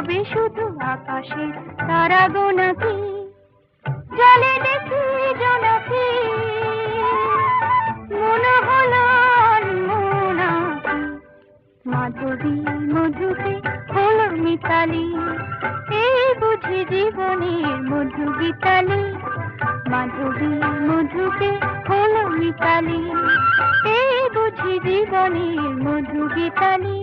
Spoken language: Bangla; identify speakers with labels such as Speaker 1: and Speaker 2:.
Speaker 1: হবে শুধু আকাশে তারা গোনাকি জলে দেখি জোনাকি। মনে হলো মাধবী মধুকে হলো মিতালি। এই বুঝি জীবনের মধু গীতালি। মাধবী মধুকে হলো মিতালি। এই বুঝি জীবনের মধু গীতালি।